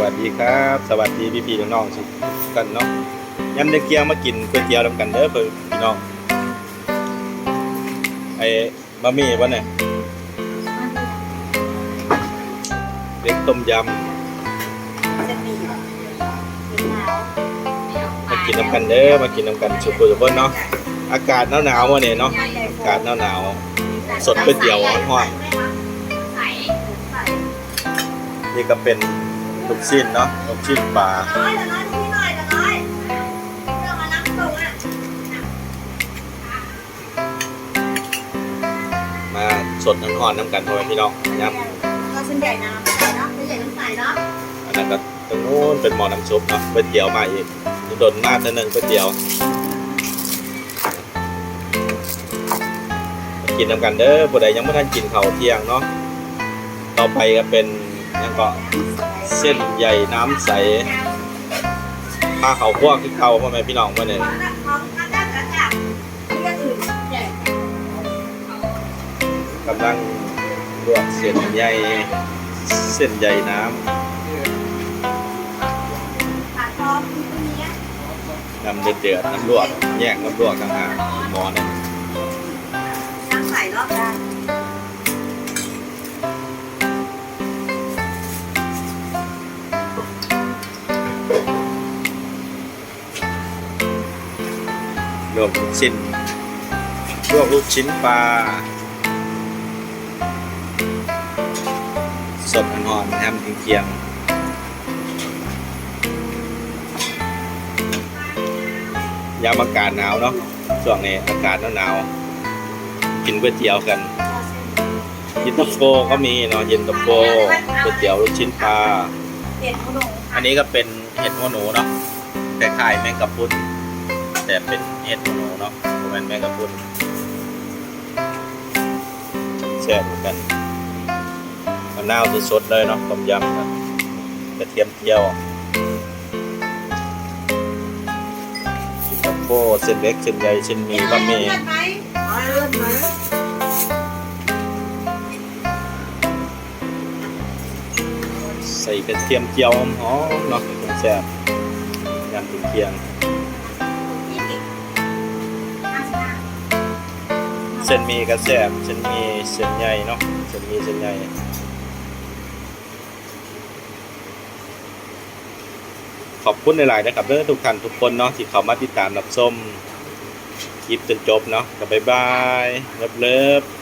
วัสดีครับ สวัสดีพี่พี่น้องๆทุกกันเนาะยำเด็กเกียวมากินก๋วยเตี๋ยวนำกันเด้อเพื่อนพี่น้องไอ้บะหมี่วะเนี่ยเล็กต้มยำมากินน้ำกันเด้อมากินน้ำกันสุกุลบนเนาะอากาศหนาวๆวะเนี่ยเนาะอากาศหนาวๆสดก๋วยเตี๋ยวห้อนๆนี่ก็เป็น ลูกชิ้นเนาะลูกชิ้นปลาน้อยแต่น้อยดูพี่หน่อยแต่น้อยเรื่องมานั่งตรงอะมาสดน้อนๆน้ำกันพ่อแม่พี่น้องยำก็เส้นใหญ่น้ำใส่เนาะเส้นใหญ่น้ำใส่เนาะอันนั้นก็ตรงนู้นเป็นหมอน้ำซุปเนาะก๋วยเตี๋ยวมาอีกโดนมากนิดนึงก๋วยเตี๋ยวมากินน้ำกันเด้อผู้ใดยังไม่ทันกินข้าวเที่ยงเนาะต่อไปก็เป็นยังก็ เส้นใหญ่น้ำใสผ้าเขาพวกที่เขาพ่อแม่พี่น้องมาเนี่ยกำลังลวกเส้นใหญ่เส้นใหญ่น้ขาดทองที่ตรงนี้ำน้ำเดือดๆน้ำลวกแยกน้ำลวกต่างหากหมอเนี่ยน้ำใส่รอบด้าน วมลูกชิ้นลวกลูกชิ้นปลาสดหอนๆแฮมเคียงๆยามอากาศหนาวเนาะช่วงนี้อากาศหนาวๆกินก๋วยเตี๋ยวกันเย็นตาโฟก็มีเนาะเย็นตาโฟก๋วยเตี๋ยวลูกชิ้นปลาเด็ดขนมอันนี้ก็เป็นเห็ดหัวหนูเนาะคล้ายๆแมงกะพรุน แต่เป็นเห็ดหนูเนาะบ่แม่นแมงกะพรุนแซ่บเหมือนกันมะนาวสดๆเลยเนาะต้มยำกันกระเทียมเจียวสิงคโปร์เส้นเล็กเส้นใหญ่เส้นหมีบะหมี่ใส่กระเทียมเจียวหอมเนาะแซ่บยำถึงเคียง เส้นมีกระแสบเส้นมีเส้นใหญ่เนาะเส้นมีเส้นใหญ่ขอบคุณหลายๆนะครับเพื่อทุกท่านทุกคนเนาะที่เข้ามาติดตามรับชมคลิปจนจบเนาะกับ๊ายบายเลิฟๆ